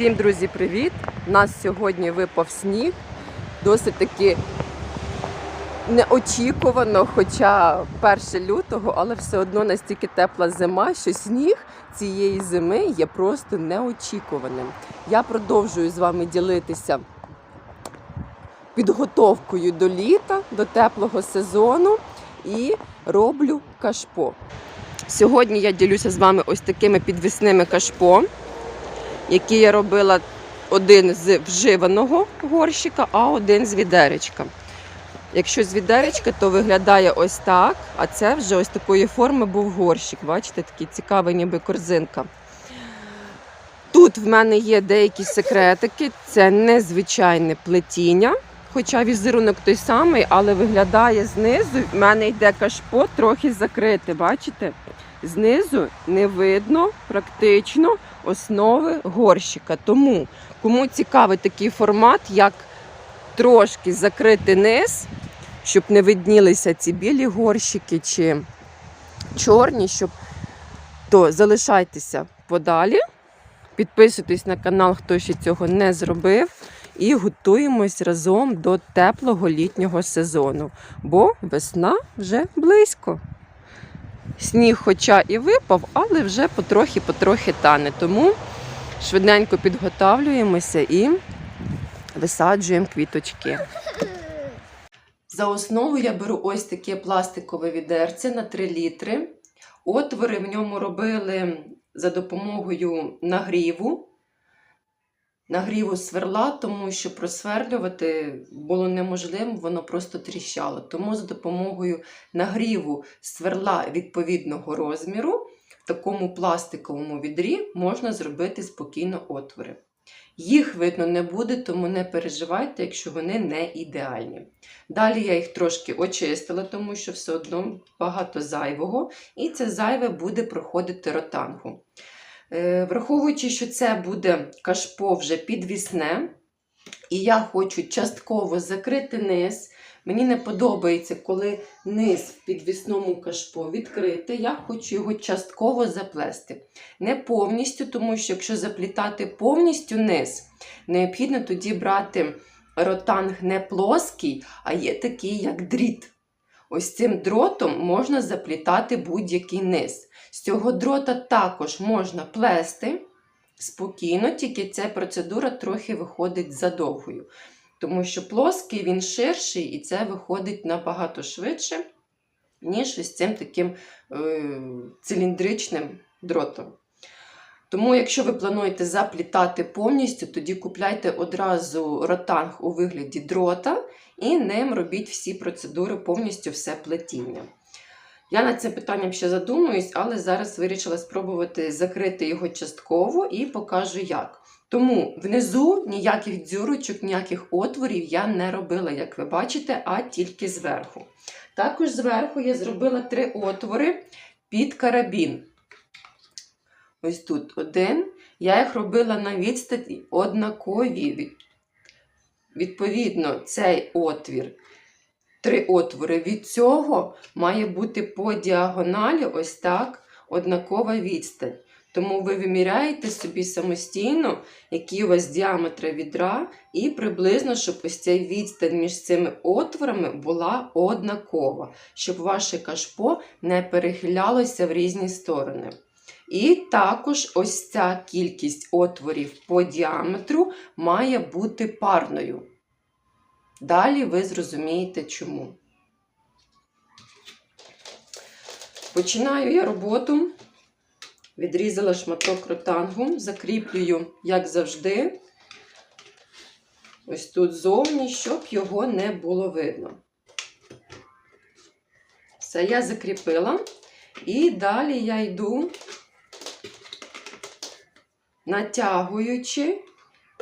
Всім, друзі, привіт! У нас сьогодні випав сніг. Досить таки неочікувано, хоча 1 лютого, але все одно настільки тепла зима, що сніг цієї зими є просто неочікуваним. Я продовжую з вами ділитися підготовкою до літа, до теплого сезону і роблю кашпо. Сьогодні я ділюся з вами ось такими підвісними кашпо які я робила один з вживаного горщика, а один з відеречка. Якщо з відеречка, то виглядає ось так, а це вже ось такої форми був горщик. Бачите, такий цікавий, ніби корзинка. Тут в мене є деякі секретики, це незвичайне плетіння, хоча візерунок той самий, але виглядає знизу. В мене йде кашпо трохи закрите, бачите? Знизу не видно практично основи горщика. Тому, кому цікавий такий формат, як трошки закрити низ, щоб не виднілися ці білі горщики чи чорні, щоб то залишайтеся подалі. Підписуйтесь на канал, хто ще цього не зробив. І готуємось разом до теплого літнього сезону, бо весна вже близько. Сніг, хоча і випав, але вже потрохи-потрохи тане. Тому швиденько підготавлюємося і висаджуємо квіточки. За основу я беру ось таке пластикове відерце на 3 літри. Отвори в ньому робили за допомогою нагріву. Нагріву сверла, тому що просверлювати було неможливо, воно просто тріщало. Тому за допомогою нагріву сверла відповідного розміру в такому пластиковому відрі можна зробити спокійно отвори. Їх видно не буде, тому не переживайте, якщо вони не ідеальні. Далі я їх трошки очистила, тому що все одно багато зайвого, і це зайве буде проходити ротангу. Е, Враховуючи, що це буде кашпо вже підвісне, і я хочу частково закрити низ. Мені не подобається, коли низ в підвісному кашпо відкрити. Я хочу його частково заплести. Не повністю, тому що якщо заплітати повністю низ, необхідно тоді брати ротанг не плоский, а є такий, як дріт. Ось цим дротом можна заплітати будь-який низ. З цього дрота також можна плести спокійно, тільки ця процедура трохи виходить задовгою. Тому що плоский він ширший і це виходить набагато швидше, ніж ось цим таким е, циліндричним дротом. Тому, якщо ви плануєте заплітати повністю, тоді купляйте одразу ротанг у вигляді дрота і ним робіть всі процедури, повністю все плетіння. Я над цим питанням ще задумуюсь, але зараз вирішила спробувати закрити його частково і покажу як. Тому внизу ніяких дзюрочок, ніяких отворів я не робила, як ви бачите, а тільки зверху. Також зверху я зробила три отвори під карабін. Ось тут один. Я їх робила на відстані однакові. Відповідно, цей отвір, три отвори від цього має бути по діагоналі ось так однакова відстань. Тому ви виміряєте собі самостійно, які у вас діаметри відра, і приблизно, щоб ось ця відстань між цими отворами була однакова, щоб ваше кашпо не перехилялося в різні сторони. І також ось ця кількість отворів по діаметру має бути парною. Далі ви зрозумієте чому. Починаю я роботу. Відрізала шматок ротангу, закріплюю, як завжди, ось тут зовні, щоб його не було видно. Все, я закріпила. І далі я йду, натягуючи,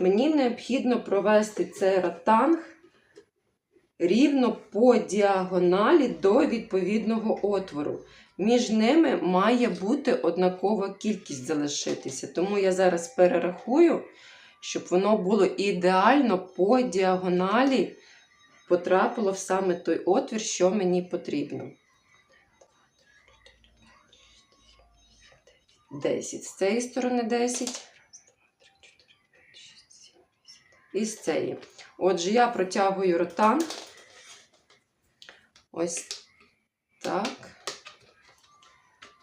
мені необхідно провести цей ротанг рівно по діагоналі до відповідного отвору. Між ними має бути однакова кількість залишитися. Тому я зараз перерахую, щоб воно було ідеально по діагоналі потрапило в саме той отвір, що мені потрібно. 10. З цієї сторони 10. і з цієї. Отже, я протягую ротан. Ось так.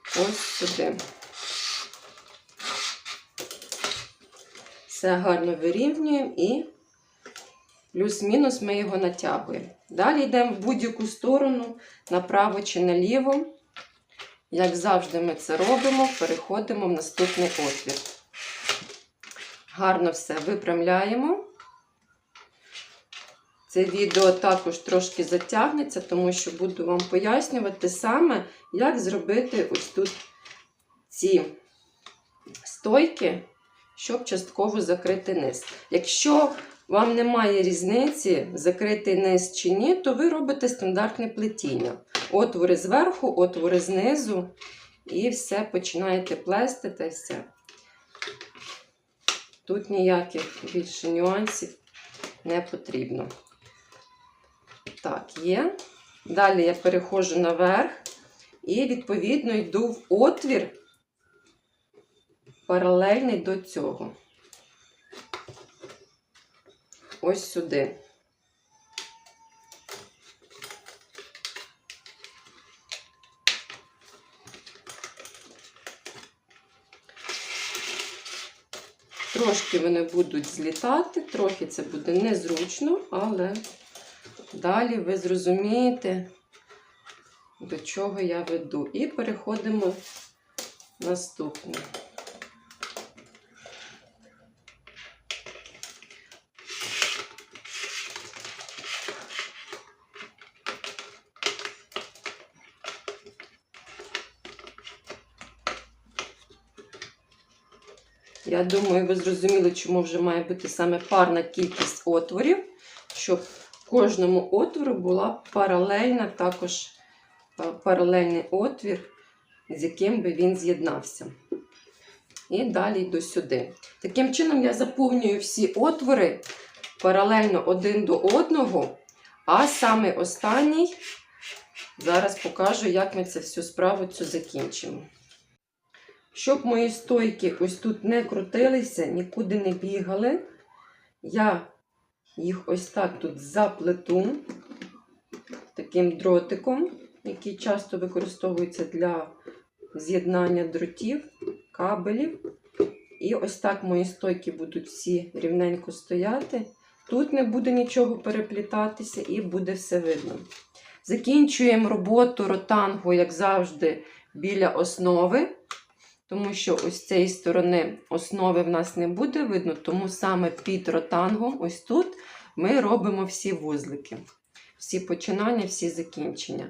Ось сюди. Все гарно вирівнюємо і плюс-мінус ми його натягуємо. Далі йдемо в будь-яку сторону, направо чи наліво. Як завжди, ми це робимо, переходимо в наступний отвір. Гарно все випрямляємо. Це відео також трошки затягнеться, тому що буду вам пояснювати саме, як зробити ось тут ці стойки, щоб частково закрити низ. Якщо вам немає різниці, закрити низ чи ні, то ви робите стандартне плетіння. Отвори зверху, отвори знизу, і все починаєте плести та й все. Тут ніяких більше нюансів не потрібно. Так, є. Далі я переходжу наверх і, відповідно, йду в отвір паралельний до цього. Ось сюди. Трошки вони будуть злітати, трохи це буде незручно, але далі ви зрозумієте, до чого я веду. І переходимо наступне. Я думаю, ви зрозуміли, чому вже має бути саме парна кількість отворів, щоб кожному отвору була паралельна також е, паралельний отвір, з яким би він з'єднався. І далі йду сюди. Таким чином, я заповнюю всі отвори паралельно один до одного, а саме останній, зараз покажу, як ми це всю справу цю закінчимо. Щоб мої стойки ось тут не крутилися, нікуди не бігали, я їх ось так тут заплету таким дротиком, який часто використовується для з'єднання дротів, кабелів. І ось так мої стойки будуть всі рівненько стояти. Тут не буде нічого переплітатися і буде все видно. Закінчуємо роботу ротангу, як завжди, біля основи. Тому що ось цієї сторони основи в нас не буде видно, тому саме під ротангом, ось тут, ми робимо всі вузлики, всі починання, всі закінчення.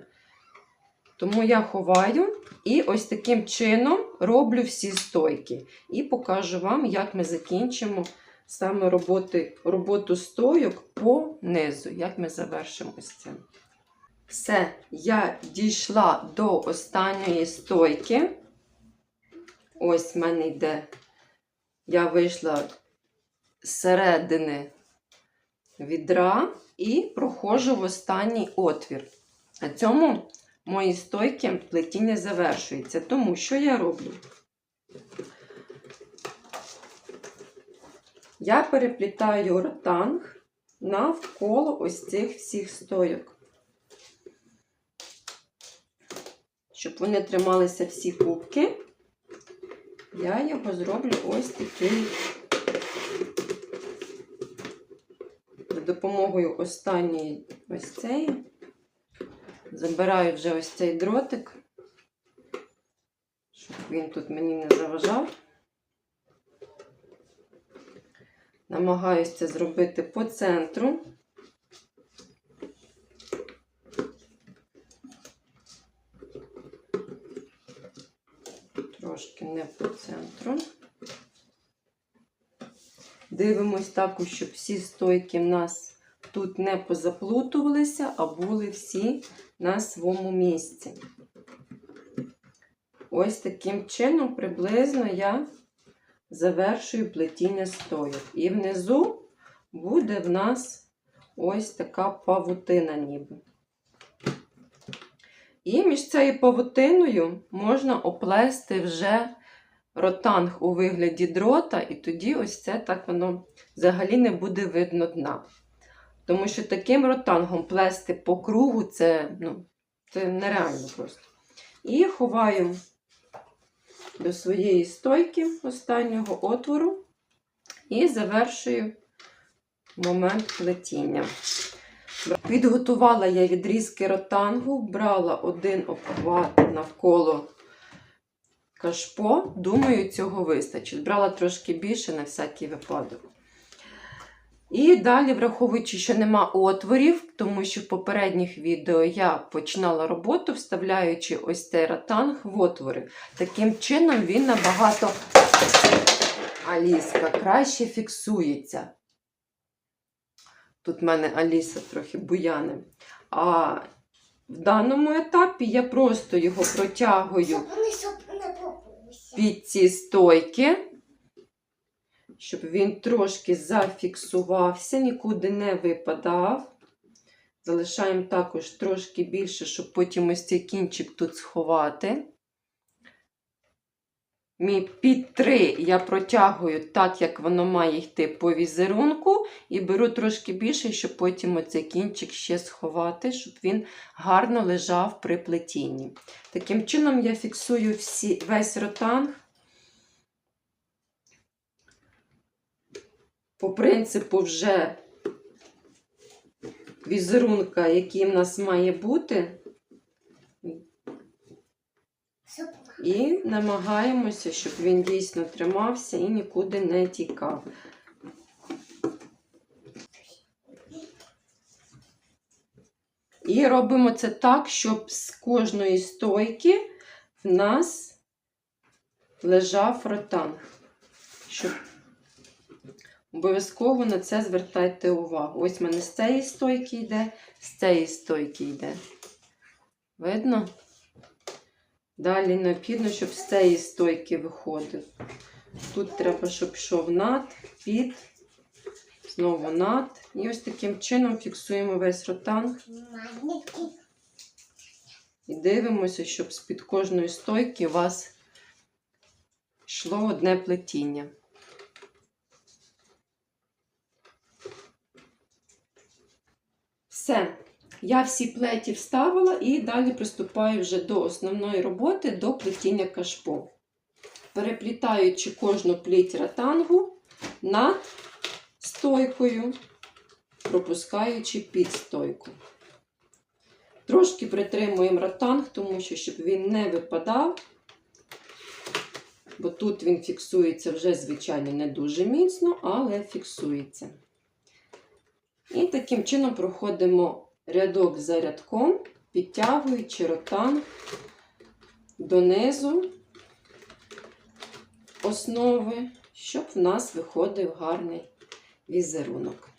Тому я ховаю і ось таким чином роблю всі стойки. І покажу вам, як ми закінчимо саме роботи, роботу стойок по низу, як ми завершимо ось це. Все, я дійшла до останньої стойки. Ось в мене йде, я вийшла з середини відра і проходжу в останній отвір. На цьому мої стойки плетіння завершується. Тому що я роблю? Я переплітаю ротанг навколо ось цих всіх стойок. Щоб вони трималися всі кубки. Я його зроблю ось такий за допомогою останньої ось цієї. Забираю вже ось цей дротик, щоб він тут мені не заважав. Намагаюся це зробити по центру. трошки не по центру. Дивимось також, щоб всі стойки в нас тут не позаплутувалися, а були всі на своєму місці. Ось таким чином приблизно я завершую плетіння стойок. І внизу буде в нас ось така павутина ніби. І між цією павутиною можна оплести вже ротанг у вигляді дрота, і тоді ось це так воно взагалі не буде видно дна. Тому що таким ротангом плести по кругу це, ну, це нереально просто. І ховаю до своєї стойки останнього отвору і завершую момент плетіння. Підготувала я відрізки ротангу, брала один обхват навколо кашпо. Думаю, цього вистачить. Брала трошки більше на всякий випадок. І далі, враховуючи, що нема отворів, тому що в попередніх відео я починала роботу, вставляючи ось цей ротанг в отвори. Таким чином він набагато Аліска краще фіксується. Тут в мене Аліса трохи буяне. А в даному етапі я просто його протягую Вони щоб не побувся. Під ці стойки, щоб він трошки зафіксувався, нікуди не випадав. Залишаємо також трошки більше, щоб потім ось цей кінчик тут сховати. Під 3 я протягую так, як воно має йти по візерунку, і беру трошки більше, щоб потім оцей кінчик ще сховати, щоб він гарно лежав при плетінні. Таким чином я фіксую всі, весь ротанг. По принципу вже візерунка, який в нас має бути, і намагаємося, щоб він дійсно тримався і нікуди не тікав. І робимо це так, щоб з кожної стойки в нас лежав ротанг. Щоб обов'язково на це звертайте увагу. Ось в мене з цієї стойки йде, з цієї стойки йде. Видно? Далі необхідно, щоб з цієї стойки виходив. Тут треба, щоб йшов над, під, знову над. І ось таким чином фіксуємо весь ротанг і дивимося, щоб з-під кожної стойки у вас йшло одне плетіння. Все. Я всі плеті вставила і далі приступаю вже до основної роботи, до плетіння кашпо. Переплітаючи кожну пліть ратангу над стойкою, пропускаючи під стойку. Трошки притримуємо ратанг, тому що щоб він не випадав, бо тут він фіксується вже, звичайно, не дуже міцно, але фіксується. І таким чином проходимо рядок за рядком, підтягуючи ротан донизу основи, щоб в нас виходив гарний візерунок.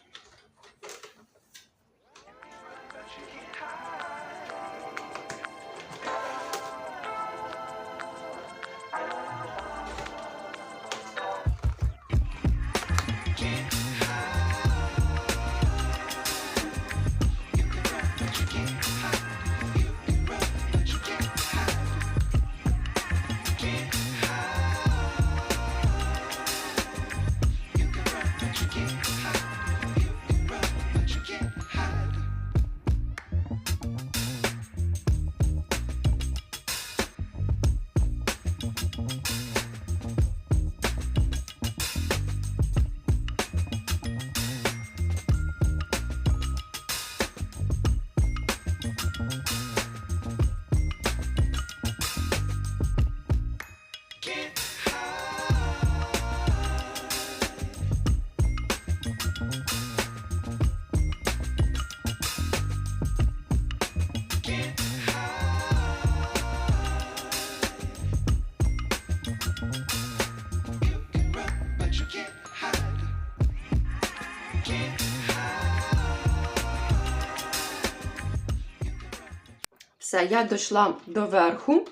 Все, я дійшла до верху.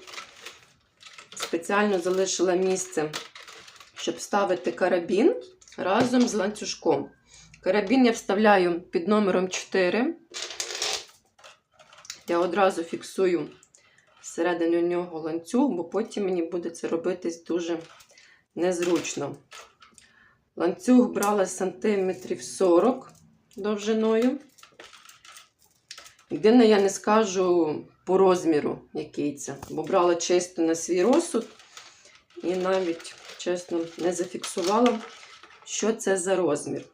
Спеціально залишила місце, щоб ставити карабін разом з ланцюжком. Карабін я вставляю під номером 4. Я одразу фіксую всередину нього ланцюг, бо потім мені буде це робитись дуже незручно. Ланцюг брала сантиметрів 40 довжиною. Єдине, я не скажу по розміру, який це, бо брала чисто на свій розсуд і навіть, чесно, не зафіксувала, що це за розмір.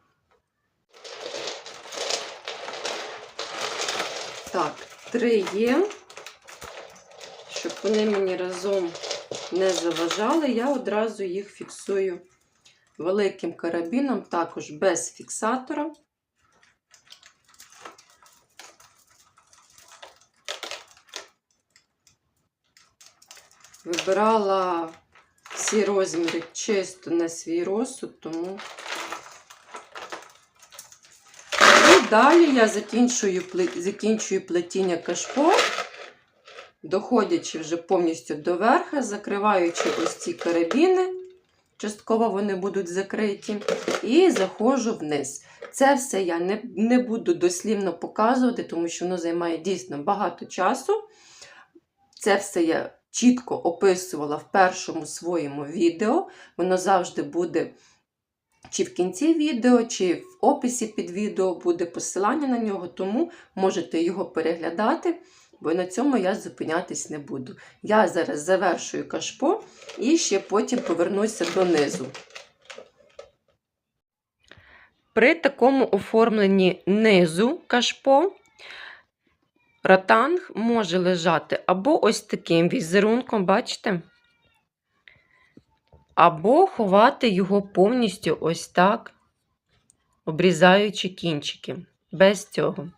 Так, три є. Щоб вони мені разом не заважали, я одразу їх фіксую великим карабіном, також без фіксатора. Вибирала всі розміри чисто на свій розсуд, тому. І далі я закінчую, закінчую плетіння кашпо, доходячи вже повністю до верха, закриваючи ось ці карабіни, частково вони будуть закриті, і заходжу вниз. Це все я не, не буду дослівно показувати, тому що воно займає дійсно багато часу. Це все я чітко описувала в першому своєму відео. Воно завжди буде чи в кінці відео, чи в описі під відео буде посилання на нього, тому можете його переглядати, бо на цьому я зупинятись не буду. Я зараз завершую кашпо і ще потім повернуся донизу. При такому оформленні низу кашпо ратанг може лежати або ось таким візерунком, бачите? Або ховати його повністю ось так, обрізаючи кінчики. Без цього.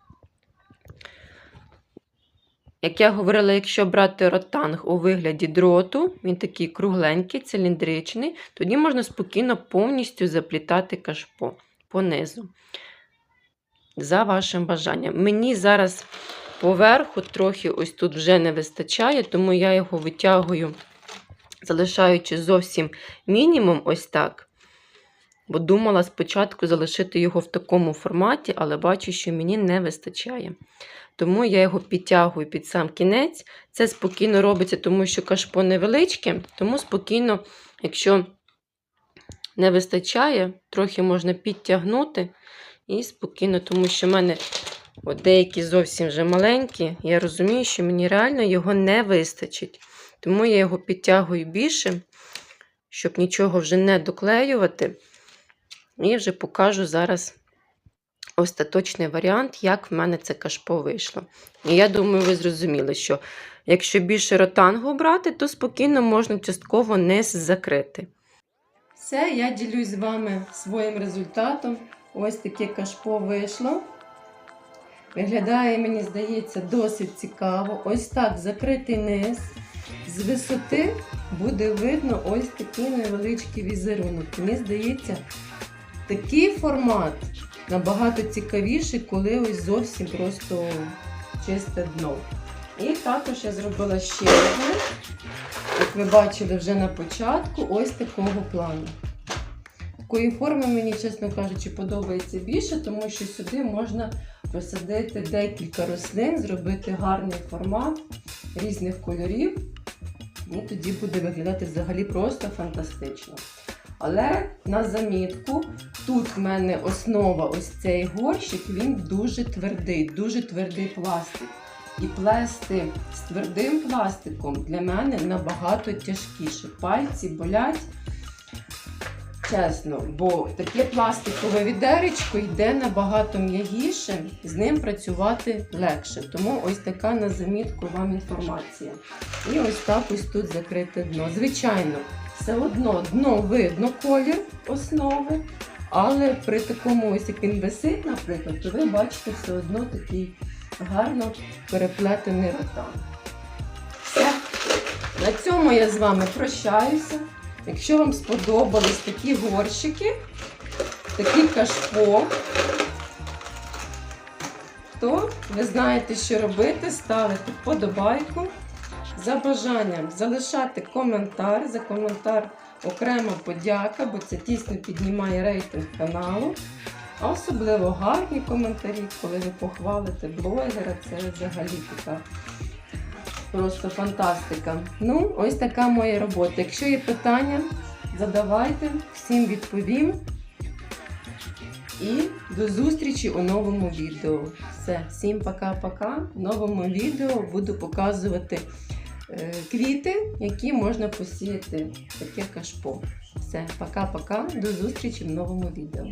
Як я говорила, якщо брати ротанг у вигляді дроту, він такий кругленький, циліндричний, тоді можна спокійно повністю заплітати кашпо понизу. За вашим бажанням. Мені зараз поверху трохи ось тут вже не вистачає, тому я його витягую, залишаючи зовсім мінімум ось так. Бо думала спочатку залишити його в такому форматі, але бачу, що мені не вистачає. Тому я його підтягую під сам кінець. Це спокійно робиться, тому що кашпо невеличке, тому спокійно, якщо не вистачає, трохи можна підтягнути і спокійно, тому що в мене от деякі зовсім вже маленькі. Я розумію, що мені реально його не вистачить. Тому я його підтягую більше, щоб нічого вже не доклеювати. І вже покажу зараз остаточний варіант, як в мене це кашпо вийшло. І я думаю, ви зрозуміли, що якщо більше ротангу брати, то спокійно можна частково низ закрити. Все, я ділюсь з вами своїм результатом. Ось таке кашпо вийшло. Виглядає, мені здається, досить цікаво. Ось так закритий низ. З висоти буде видно ось такий невеличкий візерунок. Мені здається, такий формат набагато цікавіший, коли ось зовсім просто чисте дно. І також я зробила ще одне, як ви бачили вже на початку, ось такого плану. Такої форми мені, чесно кажучи, подобається більше, тому що сюди можна посадити декілька рослин, зробити гарний формат різних кольорів. І тоді буде виглядати взагалі просто фантастично. Але на замітку, тут в мене основа ось цей горщик, він дуже твердий, дуже твердий пластик. І плести з твердим пластиком для мене набагато тяжкіше. Пальці болять. Чесно, бо таке пластикове відеречко йде набагато м'ягіше, з ним працювати легше. Тому ось така на замітку вам інформація. І ось так ось тут закрите дно. Звичайно, все одно дно видно колір основи, але при такому ось як він висить, наприклад, то ви бачите все одно такий гарно переплетений ротан. Все. На цьому я з вами прощаюся. Якщо вам сподобались такі горщики, такі кашпо, то ви знаєте, що робити, ставити вподобайку. За бажанням залишати коментар. За коментар окрема подяка, бо це тісно піднімає рейтинг каналу. А особливо гарні коментарі, коли ви похвалите блогера, це взагалі така просто фантастика. Ну, ось така моя робота. Якщо є питання, задавайте, всім відповім. І до зустрічі у новому відео. Все, всім пока-пока. В новому відео буду показувати е, квіти, які можна посіяти таке кашпо. Все, пока-пока. До зустрічі в новому відео.